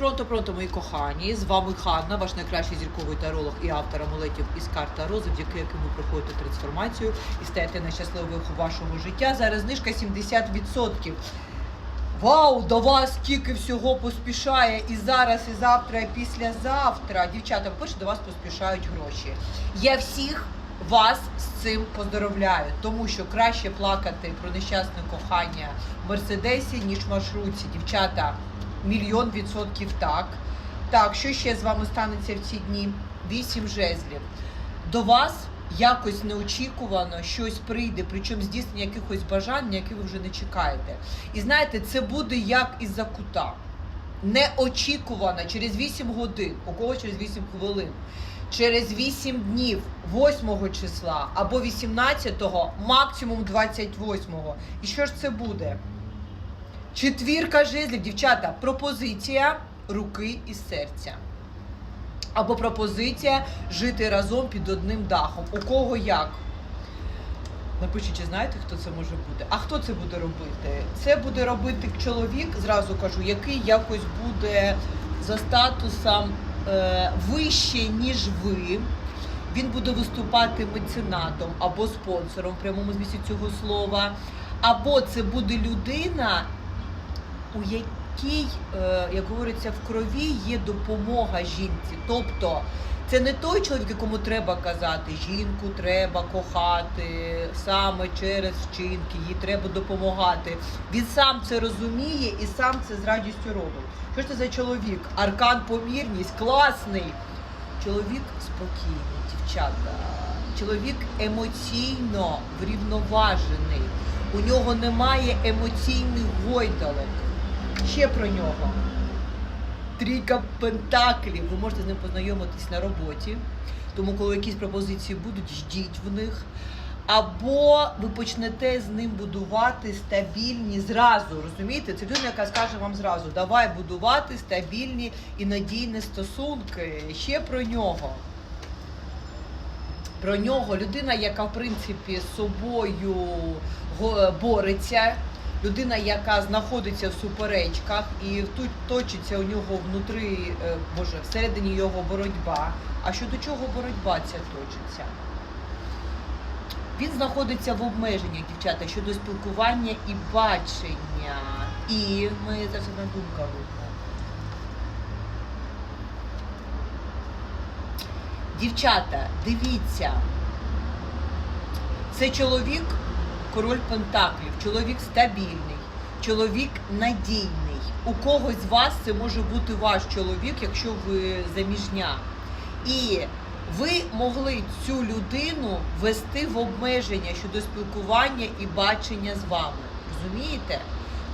Пронто, пронто, мої кохані. З вами Ханна, ваш найкращий зірковий таролог і автор амулетів із карт Таро, завдяки яким ви проходите трансформацію і стаєте найщасливою вашого життя. Зараз знижка 70%. Вау, до вас стільки всього поспішає і зараз, і завтра, і післязавтра. Дівчата, по-перше, до вас поспішають гроші. Я всіх вас з цим поздоровляю, тому що краще плакати про нещасне кохання в Мерседесі, ніж в маршрутці. Дівчата, мільйон відсотків так. Так, що ще з вами станеться в ці дні? Вісім жезлів. До вас якось неочікувано щось прийде, причому здійснення якихось бажань, які ви вже не чекаєте. І знаєте, це буде як із-за кута. Неочікувано через 8 годин, у кого через 8 хвилин, через 8 днів, 8 числа або 18-го, максимум 28-го. І що ж це буде? Четвірка жезлів, дівчата, пропозиція руки і серця. Або пропозиція жити разом під одним дахом. У кого як? Напишіть, чи знаєте, хто це може бути? А хто це буде робити? Це буде робити чоловік, зразу кажу, який якось буде за статусом е, вище, ніж ви. Він буде виступати меценатом або спонсором в прямому змісті цього слова. Або це буде людина, у якій, е, як говориться, в крові є допомога жінці. Тобто це не той чоловік, якому треба казати, жінку треба кохати саме через вчинки, їй треба допомагати. Він сам це розуміє і сам це з радістю робить. Що ж це за чоловік? Аркан помірність, класний. Чоловік спокійний, дівчата. Чоловік емоційно врівноважений. У нього немає емоційних гойдалок. Ще про нього. Трійка пентаклів. Ви можете з ним познайомитись на роботі. Тому, коли якісь пропозиції будуть, ждіть в них. Або ви почнете з ним будувати стабільні зразу. Розумієте? Це людина, яка скаже вам зразу: давай будувати стабільні і надійні стосунки. Ще про нього. Про нього людина, яка в принципі з собою бореться, людина, яка знаходиться в суперечках, і тут точиться у нього внутри, е, боже, всередині його боротьба. А щодо чого боротьба ця точиться? Він знаходиться в обмеженнях, дівчата, щодо спілкування і бачення. І ми це все на думка видно. Дівчата, дивіться. Це чоловік, король Пентаклів, чоловік стабільний, чоловік надійний. У когось з вас це може бути ваш чоловік, якщо ви заміжня. І ви могли цю людину вести в обмеження щодо спілкування і бачення з вами. Розумієте?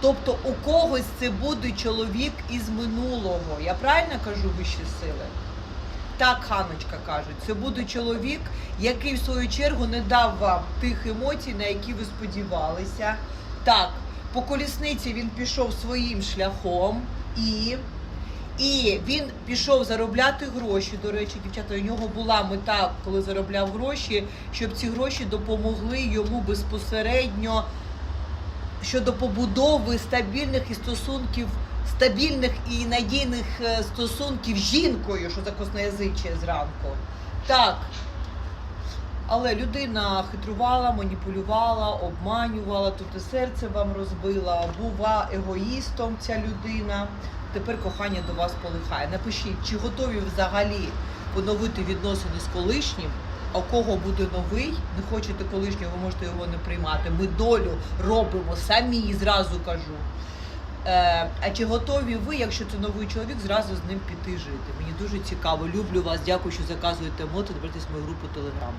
Тобто у когось це буде чоловік із минулого. Я правильно кажу вищі сили? Так, Ханочка кажуть, це буде чоловік, який в свою чергу не дав вам тих емоцій, на які ви сподівалися. Так, по колісниці він пішов своїм шляхом і. І він пішов заробляти гроші. До речі, дівчата, у нього була мета, коли заробляв гроші, щоб ці гроші допомогли йому безпосередньо щодо побудови стабільних і стосунків, стабільних і надійних е, стосунків з жінкою, що за косноязиче зранку. Так. Але людина хитрувала, маніпулювала, обманювала, тут і серце вам розбила, бува егоїстом ця людина. Тепер кохання до вас полихає. Напишіть, чи готові взагалі поновити відносини з колишнім, а у кого буде новий, не хочете колишнього, ви можете його не приймати. Ми долю робимо самі, зразу кажу. Е, а чи готові ви, якщо це новий чоловік, зразу з ним піти жити? Мені дуже цікаво. Люблю вас. Дякую, що заказуєте мото. Дивитись мою групу Телеграм.